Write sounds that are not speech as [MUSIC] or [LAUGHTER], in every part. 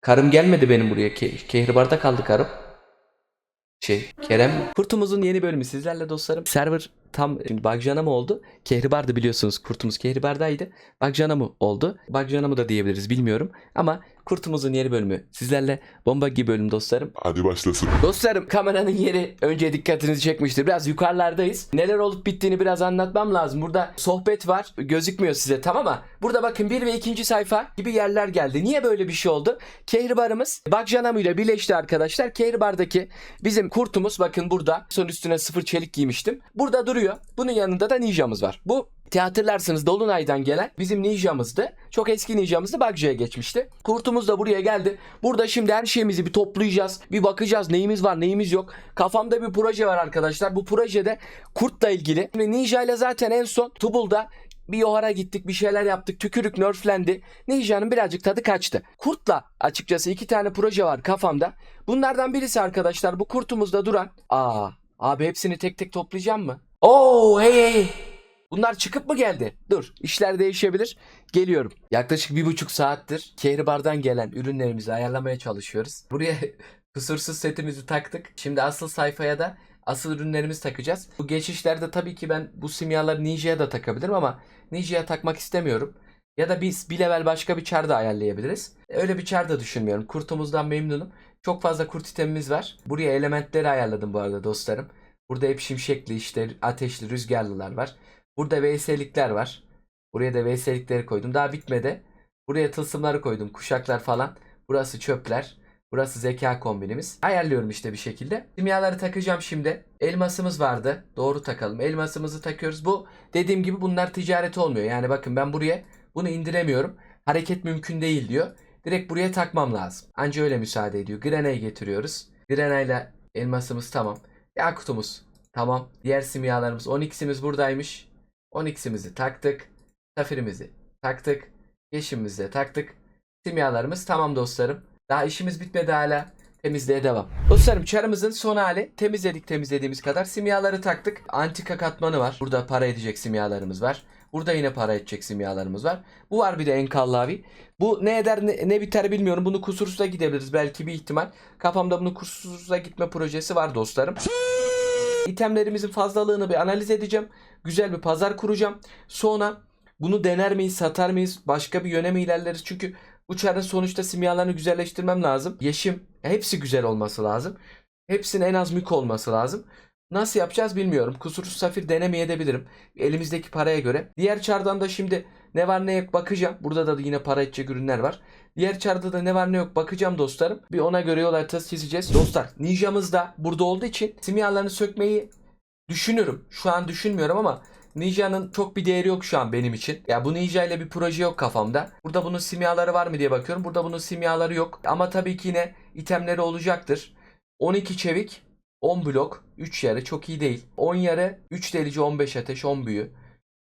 Karım gelmedi benim buraya. Ke Kehribar'da kaldı karım. Şey Kerem. Kurtumuzun yeni bölümü sizlerle dostlarım. Server tam şimdi Bagjana mı oldu? Kehribar'dı biliyorsunuz. Kurtumuz Kehribar'daydı. Bagjana mı oldu? Bagjana mı da diyebiliriz bilmiyorum. Ama Kurtumuzun yeni bölümü sizlerle bomba gibi bölüm dostlarım. Hadi başlasın. Dostlarım kameranın yeri önce dikkatinizi çekmiştir. Biraz yukarılardayız. Neler olup bittiğini biraz anlatmam lazım. Burada sohbet var. Gözükmüyor size tamam ama burada bakın bir ve ikinci sayfa gibi yerler geldi. Niye böyle bir şey oldu? Kehribar'ımız Bakjanamu ile birleşti arkadaşlar. Kehribar'daki bizim kurtumuz bakın burada. Son üstüne sıfır çelik giymiştim. Burada duruyor. Bunun yanında da ninjamız var. Bu Hatırlarsınız Dolunay'dan gelen bizim ninjamızdı. Çok eski ninjamızdı Bagja'ya geçmişti. Kurtumuz da buraya geldi. Burada şimdi her şeyimizi bir toplayacağız. Bir bakacağız neyimiz var neyimiz yok. Kafamda bir proje var arkadaşlar. Bu projede kurtla ilgili. Şimdi Ninja ile zaten en son Tubul'da bir yohara gittik bir şeyler yaptık. Tükürük nerflendi. Ninja'nın birazcık tadı kaçtı. Kurtla açıkçası iki tane proje var kafamda. Bunlardan birisi arkadaşlar bu kurtumuzda duran. Aa abi hepsini tek tek toplayacağım mı? Oo hey hey. Bunlar çıkıp mı geldi? Dur işler değişebilir. Geliyorum. Yaklaşık bir buçuk saattir Kehribar'dan gelen ürünlerimizi ayarlamaya çalışıyoruz. Buraya [LAUGHS] kusursuz setimizi taktık. Şimdi asıl sayfaya da asıl ürünlerimizi takacağız. Bu geçişlerde tabii ki ben bu simyaları Ninja'ya da takabilirim ama Ninja'ya takmak istemiyorum. Ya da biz bir level başka bir çar da ayarlayabiliriz. Öyle bir çar da düşünmüyorum. Kurtumuzdan memnunum. Çok fazla kurt itemimiz var. Buraya elementleri ayarladım bu arada dostlarım. Burada hep şimşekli işte ateşli rüzgarlılar var. Burada VS'likler var. Buraya da VS'likleri koydum. Daha bitmedi. Buraya tılsımları koydum. Kuşaklar falan. Burası çöpler. Burası zeka kombinimiz. Ayarlıyorum işte bir şekilde. Simyaları takacağım şimdi. Elmasımız vardı. Doğru takalım. Elmasımızı takıyoruz. Bu dediğim gibi bunlar ticaret olmuyor. Yani bakın ben buraya bunu indiremiyorum. Hareket mümkün değil diyor. Direkt buraya takmam lazım. Anca öyle müsaade ediyor. Grena'yı getiriyoruz. Grena'yla elmasımız tamam. Yakutumuz tamam. Diğer simyalarımız 12'simiz buradaymış. 12'simizi taktık. Safirimizi taktık. Yeşimimizi de taktık. Simyalarımız tamam dostlarım. Daha işimiz bitmedi hala. Temizliğe devam. Dostlarım çarımızın son hali. Temizledik temizlediğimiz kadar. Simyaları taktık. Antika katmanı var. Burada para edecek simyalarımız var. Burada yine para edecek simyalarımız var. Bu var bir de enkallavi. Bu ne eder ne, ne biter bilmiyorum. Bunu kusursuza gidebiliriz belki bir ihtimal. Kafamda bunu kusursuza gitme projesi var dostlarım. İtemlerimizin fazlalığını bir analiz edeceğim. Güzel bir pazar kuracağım. Sonra bunu dener miyiz, satar mıyız? Başka bir yöne mi ilerleriz? Çünkü bu çarın sonuçta simyalarını güzelleştirmem lazım. Yeşim hepsi güzel olması lazım. Hepsinin en az mük olması lazım. Nasıl yapacağız bilmiyorum. Kusursuz safir denemeyebilirim. Elimizdeki paraya göre. Diğer çardan da şimdi ne var ne yok bakacağım. Burada da yine para edecek ürünler var. Diğer çarda da ne var ne yok bakacağım dostlarım. Bir ona göre yol haritası çizeceğiz. Dostlar ninjamız da burada olduğu için simyalarını sökmeyi düşünürüm. Şu an düşünmüyorum ama Ninja'nın çok bir değeri yok şu an benim için. Ya bu Ninja ile bir proje yok kafamda. Burada bunun simyaları var mı diye bakıyorum. Burada bunun simyaları yok. Ama tabii ki yine itemleri olacaktır. 12 çevik, 10 blok, 3 yarı çok iyi değil. 10 yarı, 3 delici, 15 ateş, 10 büyü.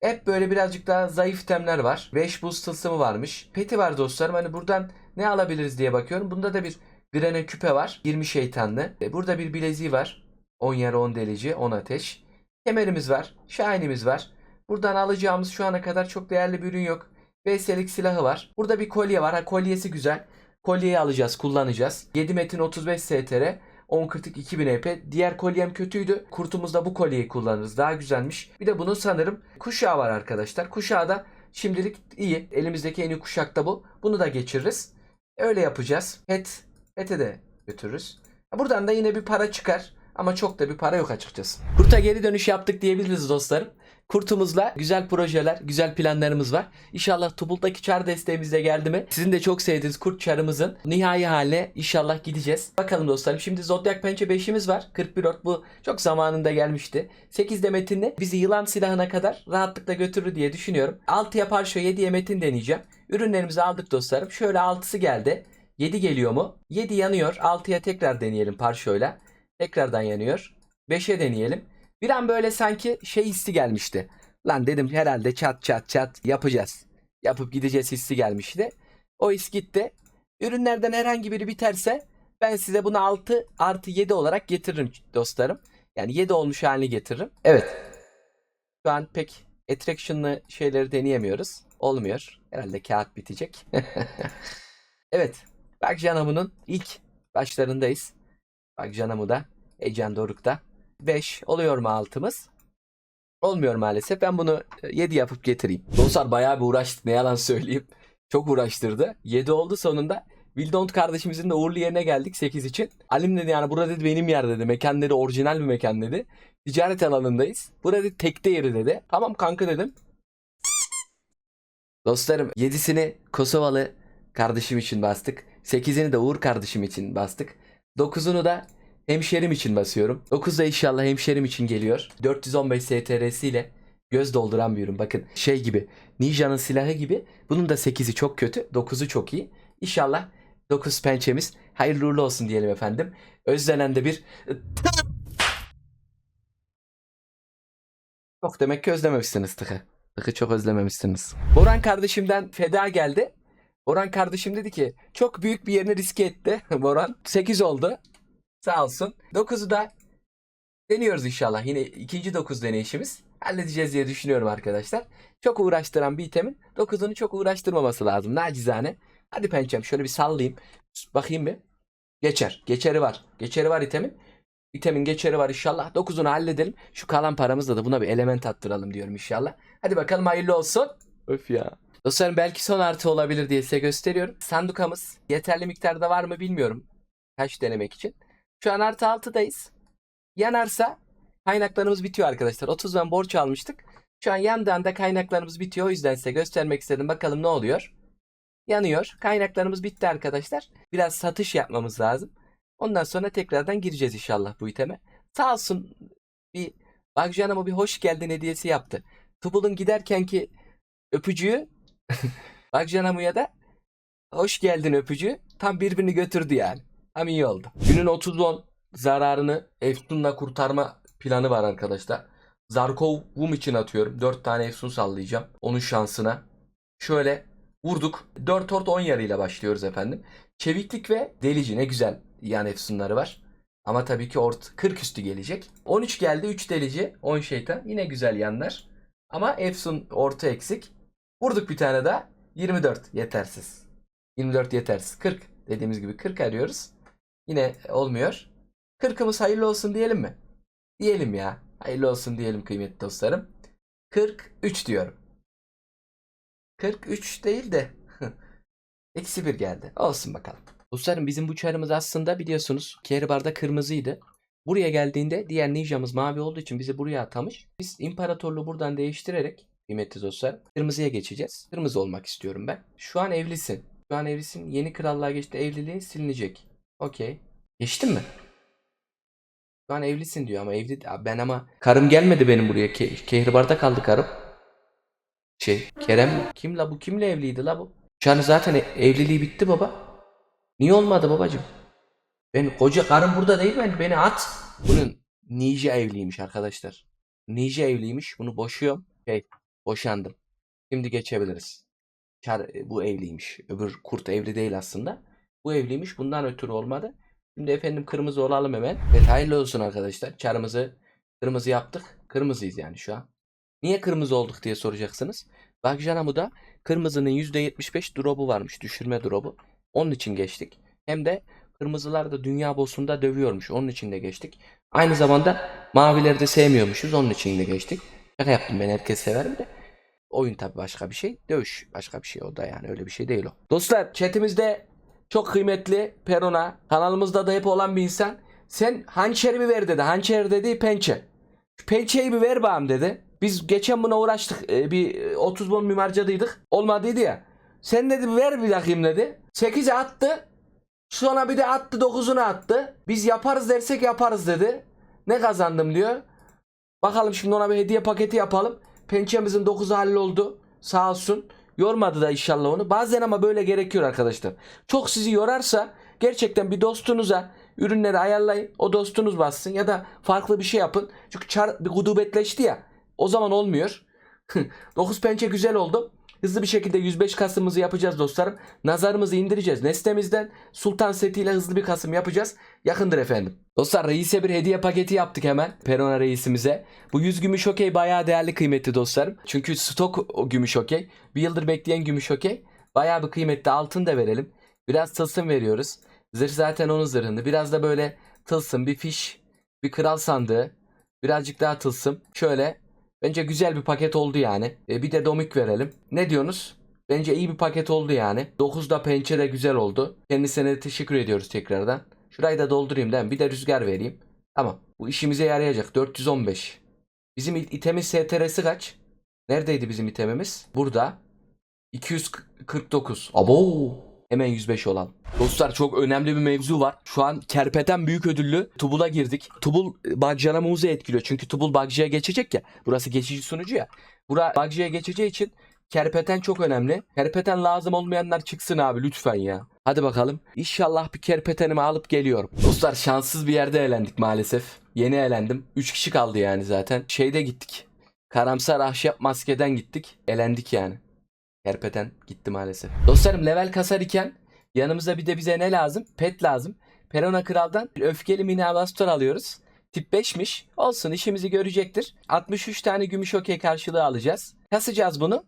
Hep böyle birazcık daha zayıf itemler var. 5 boost tılsımı varmış. Peti var dostlarım. Hani buradan ne alabiliriz diye bakıyorum. Bunda da bir grene küpe var. 20 şeytanlı. E, Burada bir bileziği var. 10 yarı 10 delici 10 ateş. Kemerimiz var. Shine'imiz var. Buradan alacağımız şu ana kadar çok değerli bir ürün yok. VS'lik silahı var. Burada bir kolye var. Ha kolyesi güzel. Kolyeyi alacağız, kullanacağız. 7 metin 35 STR. 10 kritik 2000 EP. Diğer kolyem kötüydü. Kurtumuzda bu kolyeyi kullanırız. Daha güzelmiş. Bir de bunun sanırım kuşağı var arkadaşlar. Kuşağı da şimdilik iyi. Elimizdeki en iyi kuşak da bu. Bunu da geçiririz. Öyle yapacağız. Pet. Pet'e de götürürüz. Buradan da yine bir para çıkar. Ama çok da bir para yok açıkçası. Kurt'a geri dönüş yaptık diyebiliriz dostlarım. Kurtumuzla güzel projeler, güzel planlarımız var. İnşallah Tubul'daki çar desteğimiz de geldi mi? Sizin de çok sevdiğiniz kurt çarımızın nihai haline inşallah gideceğiz. Bakalım dostlarım. Şimdi Zodiac Pençe 5'imiz var. 41 ort bu çok zamanında gelmişti. 8 de metinle bizi yılan silahına kadar rahatlıkla götürür diye düşünüyorum. 6 yapar şu 7'ye metin deneyeceğim. Ürünlerimizi aldık dostlarım. Şöyle 6'sı geldi. 7 geliyor mu? 7 yanıyor. 6'ya tekrar deneyelim parşöyle. Tekrardan yanıyor. 5'e deneyelim. Bir an böyle sanki şey hissi gelmişti. Lan dedim herhalde çat çat çat yapacağız. Yapıp gideceğiz hissi gelmişti. O his gitti. Ürünlerden herhangi biri biterse ben size bunu 6 artı 7 olarak getiririm dostlarım. Yani 7 olmuş halini getiririm. Evet. Şu an pek attraction'lı şeyleri deneyemiyoruz. Olmuyor. Herhalde kağıt bitecek. [LAUGHS] evet. Bak Janamu'nun ilk başlarındayız. Bak Janamu da Ecan Doruk'ta. 5 oluyor mu altımız? Olmuyor maalesef. Ben bunu 7 yapıp getireyim. Dostlar bayağı bir uğraştık. Ne yalan söyleyeyim. [LAUGHS] Çok uğraştırdı. 7 oldu sonunda. Wildont kardeşimizin de uğurlu yerine geldik 8 için. Alim dedi yani burada dedi benim yer dedi. Mekan dedi orijinal bir mekan dedi. Ticaret alanındayız. Burada dedi tekte yeri dedi. Tamam kanka dedim. Dostlarım 7'sini Kosovalı kardeşim için bastık. 8'ini de Uğur kardeşim için bastık. 9'unu da hemşerim için basıyorum. 9 da inşallah hemşerim için geliyor. 415 STR'si göz dolduran bir ürün. Bakın şey gibi Ninja'nın silahı gibi. Bunun da 8'i çok kötü. 9'u çok iyi. İnşallah 9 pençemiz hayırlı uğurlu olsun diyelim efendim. Özlenen de bir çok demek ki özlememişsiniz tıkı. Tıkı çok özlememişsiniz. Boran kardeşimden feda geldi. Boran kardeşim dedi ki çok büyük bir yerini riske etti. [LAUGHS] Boran 8 oldu. Sağ olsun. 9'u da deniyoruz inşallah. Yine ikinci 9 deneyişimiz. Halledeceğiz diye düşünüyorum arkadaşlar. Çok uğraştıran bir itemin 9'unu çok uğraştırmaması lazım. Nacizane. Hadi pençem şöyle bir sallayayım. Bakayım bir. Geçer. Geçeri var. Geçeri var itemin. İtemin geçeri var inşallah. 9'unu halledelim. Şu kalan paramızla da buna bir element attıralım diyorum inşallah. Hadi bakalım hayırlı olsun. Öf ya. Dostlarım belki son artı olabilir diye size gösteriyorum. Sandukamız yeterli miktarda var mı bilmiyorum. Kaç denemek için. Şu an artı 6'dayız. Yanarsa kaynaklarımız bitiyor arkadaşlar. 30 ben borç almıştık. Şu an yandan da kaynaklarımız bitiyor. O yüzden size göstermek istedim. Bakalım ne oluyor. Yanıyor. Kaynaklarımız bitti arkadaşlar. Biraz satış yapmamız lazım. Ondan sonra tekrardan gireceğiz inşallah bu iteme. Sağ olsun bir Bagjanam'a bir hoş geldin hediyesi yaptı. Tubul'un giderkenki öpücüğü [LAUGHS] Bagjanam'a da hoş geldin öpücüğü tam birbirini götürdü yani. Tam iyi oldu. Günün 30-10 zararını Efsun'la kurtarma planı var arkadaşlar. Zarkov'um için atıyorum. 4 tane Efsun sallayacağım. Onun şansına. Şöyle vurduk. 4 ort 10 yarıyla başlıyoruz efendim. Çeviklik ve delici ne güzel yan efsunları var. Ama tabii ki ort 40 üstü gelecek. 13 geldi 3 delici 10 şeytan yine güzel yanlar. Ama efsun orta eksik. Vurduk bir tane daha 24 yetersiz. 24 yetersiz 40 dediğimiz gibi 40 arıyoruz. Yine olmuyor. 40'ımız hayırlı olsun diyelim mi? Diyelim ya. Hayırlı olsun diyelim kıymetli dostlarım. 43 diyorum. 43 değil de [LAUGHS] eksi 1 geldi. Olsun bakalım. Dostlarım bizim bu çarımız aslında biliyorsunuz Kehribar'da kırmızıydı. Buraya geldiğinde diğer ninjamız mavi olduğu için bizi buraya atamış. Biz imparatorluğu buradan değiştirerek kıymetli dostlar kırmızıya geçeceğiz. Kırmızı olmak istiyorum ben. Şu an evlisin. Şu an evlisin. Yeni krallığa geçti. Evliliğin silinecek. Okey. Geçtin mi? Şu an evlisin diyor ama evli ben ama karım gelmedi benim buraya. Ke Kehribar'da kaldı karım. Şey Kerem kim la bu kimle evliydi la bu? Şu an zaten e- evliliği bitti baba. Niye olmadı babacım? Ben koca karım burada değil mi? Beni at. Bunun Ninja evliymiş arkadaşlar. Ninja evliymiş. Bunu boşuyorum. Şey boşandım. Şimdi geçebiliriz. Çar, e, bu evliymiş. Öbür kurt evli değil aslında. Bu evliymiş. Bundan ötürü olmadı. Şimdi efendim kırmızı olalım hemen. Evet hayırlı olsun arkadaşlar. Çarımızı kırmızı yaptık. Kırmızıyız yani şu an. Niye kırmızı olduk diye soracaksınız. Bakjanamu'da kırmızının %75 drop'u varmış. Düşürme drop'u. Onun için geçtik. Hem de kırmızılar da dünya boss'unda dövüyormuş. Onun için de geçtik. Aynı zamanda mavileri de sevmiyormuşuz. Onun için de geçtik. Şaka yaptım ben herkes severim de. Oyun tabi başka bir şey. Dövüş başka bir şey o da yani öyle bir şey değil o. Dostlar chatimizde çok kıymetli Perona kanalımızda da hep olan bir insan. Sen hançerimi ver dedi. Hançer dedi pençe. Pençeyi bir ver bağım dedi. Biz geçen buna uğraştık. Ee, bir e, 30 bon mimarcadıydık. Olmadıydı ya. Sen dedi ver bir bakayım dedi. 8'e attı. Sonra bir de attı 9'unu attı. Biz yaparız dersek yaparız dedi. Ne kazandım diyor. Bakalım şimdi ona bir hediye paketi yapalım. Pençemizin 9'u halloldu. Sağ olsun. Yormadı da inşallah onu. Bazen ama böyle gerekiyor arkadaşlar. Çok sizi yorarsa gerçekten bir dostunuza ürünleri ayarlayın. O dostunuz bassın ya da farklı bir şey yapın. Çünkü çar bir gudubetleşti ya. O zaman olmuyor. [LAUGHS] 9 pençe güzel oldu. Hızlı bir şekilde 105 Kasım'ımızı yapacağız dostlarım. Nazarımızı indireceğiz. Nestemizden Sultan setiyle hızlı bir Kasım yapacağız. Yakındır efendim. Dostlar reise bir hediye paketi yaptık hemen. Perona reisimize. Bu 100 gümüş okey bayağı değerli kıymetli dostlarım. Çünkü stok o gümüş okey. Bir yıldır bekleyen gümüş okey. Bayağı bir kıymetli altın da verelim. Biraz tılsım veriyoruz. Zırh zaten onun zırhında. Biraz da böyle tılsım, bir fiş, bir kral sandığı. Birazcık daha tılsım. Şöyle. Bence güzel bir paket oldu yani. E, bir de domik verelim. Ne diyorsunuz? Bence iyi bir paket oldu yani. 9'da pençe de güzel oldu. Kendisine de teşekkür ediyoruz tekrardan. Şurayı da doldurayım değil mi? Bir de rüzgar vereyim. Tamam. Bu işimize yarayacak. 415. Bizim it- itemin STR'si kaç? Neredeydi bizim itemimiz? Burada. 249. Abo. Hemen 105 olan. Dostlar çok önemli bir mevzu var. Şu an Kerpeten büyük ödüllü Tubul'a girdik. Tubul e, Bagcanamızı etkiliyor. Çünkü Tubul Bagcı'ya geçecek ya. Burası geçici sunucu ya. Bura Bagcı'ya geçeceği için Kerpeten çok önemli. Kerpeten lazım olmayanlar çıksın abi lütfen ya. Hadi bakalım. İnşallah bir kerpetenimi alıp geliyorum. Dostlar şanssız bir yerde elendik maalesef. Yeni elendim. 3 kişi kaldı yani zaten. Şeyde gittik. Karamsar ahşap maskeden gittik. Elendik yani. Kerpeten gitti maalesef. Dostlarım level kasar iken yanımıza bir de bize ne lazım? Pet lazım. Perona Kral'dan öfkeli mini alastor alıyoruz. Tip 5'miş. Olsun işimizi görecektir. 63 tane gümüş okey karşılığı alacağız. Kasacağız bunu.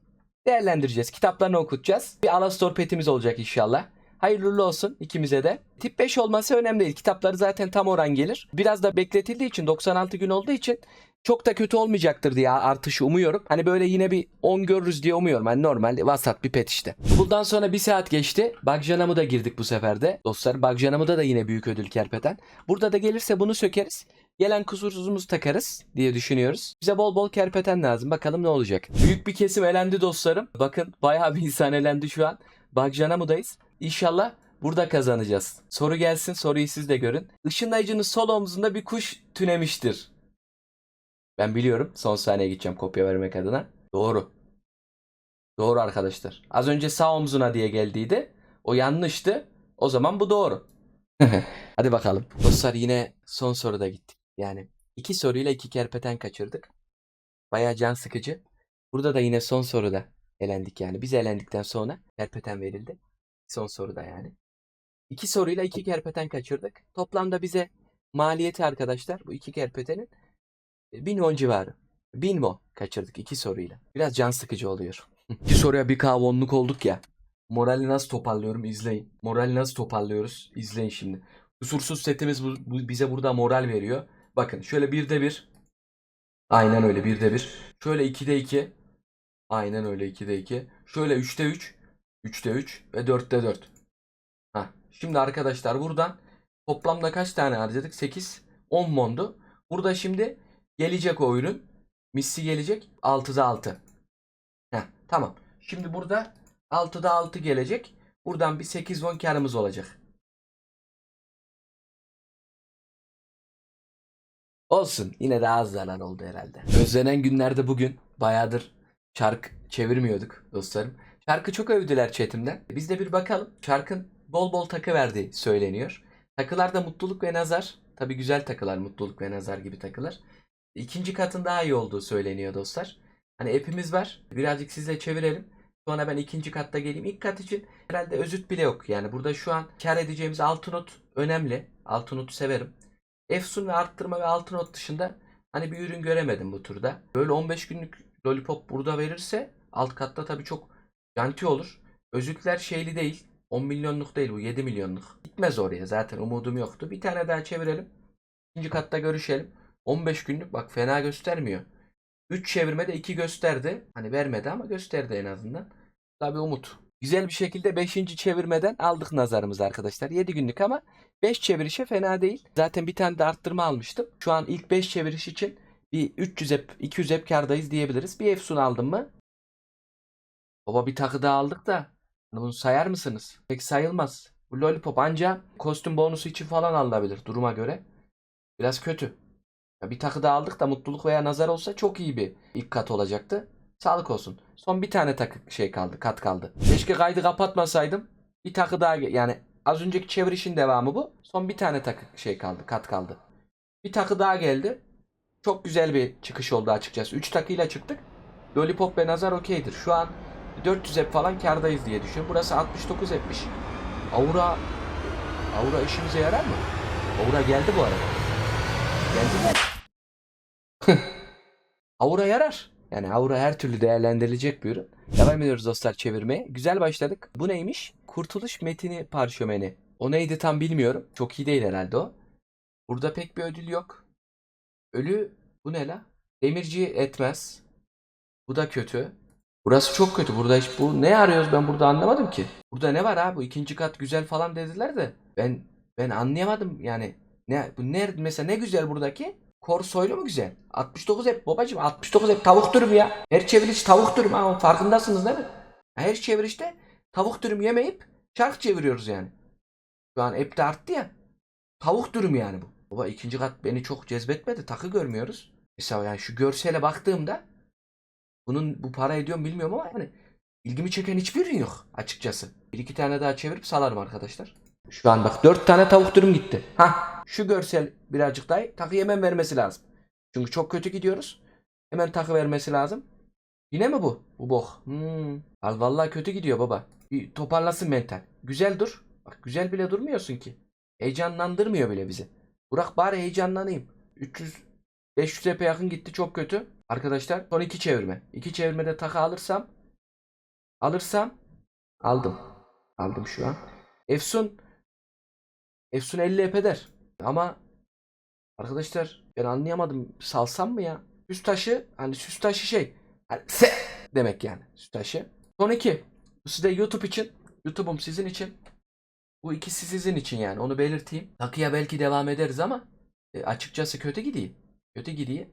Değerlendireceğiz. Kitaplarını okutacağız. Bir alastor petimiz olacak inşallah. Hayırlı olsun ikimize de. Tip 5 olması önemli değil. Kitapları zaten tam oran gelir. Biraz da bekletildiği için 96 gün olduğu için çok da kötü olmayacaktır diye artışı umuyorum. Hani böyle yine bir 10 görürüz diye umuyorum. Hani normal vasat bir pet işte. Bundan sonra bir saat geçti. Bagjanamı da girdik bu sefer de. Dostlar Bagjanamı'da da yine büyük ödül kerpeten. Burada da gelirse bunu sökeriz. Gelen kusursuzumuzu takarız diye düşünüyoruz. Bize bol bol kerpeten lazım. Bakalım ne olacak. Büyük bir kesim elendi dostlarım. Bakın bayağı bir insan elendi şu an. Bagjanamı'dayız. İnşallah burada kazanacağız. Soru gelsin. Soruyu siz de görün. Işınlayıcının sol omzunda bir kuş tünemiştir. Ben biliyorum. Son saniye gideceğim kopya vermek adına. Doğru. Doğru arkadaşlar. Az önce sağ omzuna diye geldiydi. O yanlıştı. O zaman bu doğru. [LAUGHS] Hadi bakalım. Dostlar yine son soruda gittik. Yani iki soruyla iki kerpeten kaçırdık. Bayağı can sıkıcı. Burada da yine son soruda elendik yani. Biz elendikten sonra kerpeten verildi. Son soruda yani. İki soruyla iki kerpeten kaçırdık. Toplamda bize maliyeti arkadaşlar bu iki kerpetenin 1000 won civarı. 1000 won kaçırdık iki soruyla. Biraz can sıkıcı oluyor. [LAUGHS] İki soruya bir kavonluk olduk ya. Morali nasıl toparlıyorum izleyin. Morali nasıl toparlıyoruz izleyin şimdi. Kusursuz setimiz bu, bu- bize burada moral veriyor. Bakın şöyle birde bir. Aynen öyle birde bir. Şöyle ikide iki. Aynen öyle ikide iki. Şöyle üçte üç. Üçte üç ve dörtte dört. Hah. Şimdi arkadaşlar buradan toplamda kaç tane harcadık? 8, 10 mondu. Burada şimdi gelecek o ürün. Missi gelecek. 6'da 6. Heh, tamam. Şimdi burada 6'da 6 gelecek. Buradan bir 8 won karımız olacak. Olsun. Yine de az zarar oldu herhalde. Özlenen günlerde bugün bayağıdır çark çevirmiyorduk dostlarım. Çarkı çok övdüler chatimden. Biz de bir bakalım. Çarkın bol bol takı verdiği söyleniyor. Takılarda mutluluk ve nazar. Tabi güzel takılar mutluluk ve nazar gibi takılar. İkinci katın daha iyi olduğu söyleniyor dostlar. Hani app'imiz var. Birazcık sizle çevirelim. Sonra ben ikinci katta geleyim. İlk kat için herhalde özüt bile yok. Yani burada şu an kar edeceğimiz altı not önemli. Altı notu severim. Efsun ve arttırma ve altı not dışında hani bir ürün göremedim bu turda. Böyle 15 günlük lollipop burada verirse alt katta tabii çok janti olur. Özütler şeyli değil. 10 milyonluk değil bu 7 milyonluk. Gitmez oraya zaten umudum yoktu. Bir tane daha çevirelim. İkinci katta görüşelim. 15 günlük bak fena göstermiyor. 3 çevirmede 2 gösterdi. Hani vermedi ama gösterdi en azından. Tabii umut. Güzel bir şekilde 5. çevirmeden aldık nazarımızı arkadaşlar. 7 günlük ama 5 çevirişe fena değil. Zaten bir tane de arttırma almıştım. Şu an ilk 5 çeviriş için bir 300 ep 200 ep kardayız diyebiliriz. Bir Efsun aldım mı? Baba bir takı daha aldık da bunu sayar mısınız? Pek sayılmaz. Bu lollipop anca kostüm bonusu için falan alınabilir duruma göre. Biraz kötü. Ya bir takı daha aldık da mutluluk veya nazar olsa çok iyi bir ilk kat olacaktı. Sağlık olsun. Son bir tane takı şey kaldı, kat kaldı. Keşke kaydı kapatmasaydım. Bir takı daha yani az önceki çevirişin devamı bu. Son bir tane takı şey kaldı, kat kaldı. Bir takı daha geldi. Çok güzel bir çıkış oldu açıkçası. 3 takıyla çıktık. Lollipop ve nazar okeydir. Şu an 400 ep falan kardayız diye düşünüyorum. Burası 69 epmiş. Aura Aura işimize yarar mı? Aura geldi bu arada. Geldi mi? [LAUGHS] Aura yarar. Yani aura her türlü değerlendirilecek bir ürün. Devam ediyoruz dostlar çevirmeye. Güzel başladık. Bu neymiş? Kurtuluş metini parşömeni. O neydi tam bilmiyorum. Çok iyi değil herhalde o. Burada pek bir ödül yok. Ölü bu ne la? Demirci etmez. Bu da kötü. Burası çok kötü. Burada hiç bu ne arıyoruz ben burada anlamadım ki. Burada ne var ha? Bu ikinci kat güzel falan dediler de ben ben anlayamadım yani. Ne bu ne mesela ne güzel buradaki? Korsoylu mu güzel? 69 hep babacım 69 hep tavuk dürüm ya. Her çeviriş tavuk dürüm ha farkındasınız değil mi? Her çevirişte tavuk dürüm yemeyip çark çeviriyoruz yani. Şu an hep de arttı ya. Tavuk dürüm yani bu. Baba ikinci kat beni çok cezbetmedi. Takı görmüyoruz. Mesela yani şu görsele baktığımda bunun bu para ediyor bilmiyorum ama yani ilgimi çeken hiçbir ürün yok açıkçası. Bir iki tane daha çevirip salarım arkadaşlar. Şu an bak dört tane tavuk dürüm gitti. Ha şu görsel birazcık daha takı hemen vermesi lazım. Çünkü çok kötü gidiyoruz. Hemen takı vermesi lazım. Yine mi bu? Bu bok. Hmm. Al vallahi kötü gidiyor baba. Bir toparlasın mental. Güzel dur. Bak güzel bile durmuyorsun ki. Heyecanlandırmıyor bile bizi. Burak bari heyecanlanayım. 300 500 epey yakın gitti çok kötü. Arkadaşlar son iki çevirme. İki çevirmede takı alırsam alırsam aldım. Aldım şu an. Efsun Efsun 50 ep eder. Ama arkadaşlar ben anlayamadım. Salsam mı ya? Süs taşı hani süs taşı şey. Hani se demek yani süs taşı. Son iki. Bu size YouTube için. YouTube'um sizin için. Bu ikisi sizin için yani onu belirteyim. Takıya belki devam ederiz ama e, açıkçası kötü gidiyor. Kötü gidiyor.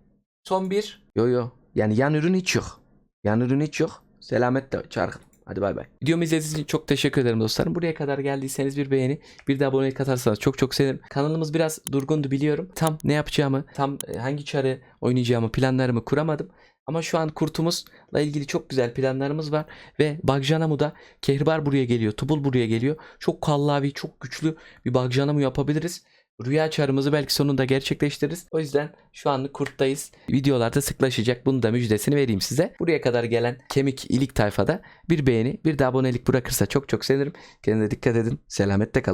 Son bir. Yo yo. Yani yan ürün hiç yok. Yan ürün hiç yok. Selametle çarkım. Hadi bay bay. Videomu izlediğiniz için çok teşekkür ederim dostlarım. Buraya kadar geldiyseniz bir beğeni, bir de abonelik atarsanız çok çok sevinirim. Kanalımız biraz durgundu biliyorum. Tam ne yapacağımı, tam e, hangi çarı oynayacağımı, planlarımı kuramadım. Ama şu an kurtumuzla ilgili çok güzel planlarımız var. Ve Bagjanamu'da Kehribar buraya geliyor, Tubul buraya geliyor. Çok kallavi, çok güçlü bir Bagjanamu yapabiliriz. Rüya çarımızı belki sonunda gerçekleştiririz. O yüzden şu anlık kurttayız. Videolarda sıklaşacak. Bunun da müjdesini vereyim size. Buraya kadar gelen kemik ilik tayfada bir beğeni, bir de abonelik bırakırsa çok çok sevinirim. Kendinize dikkat edin. Selametle kalın.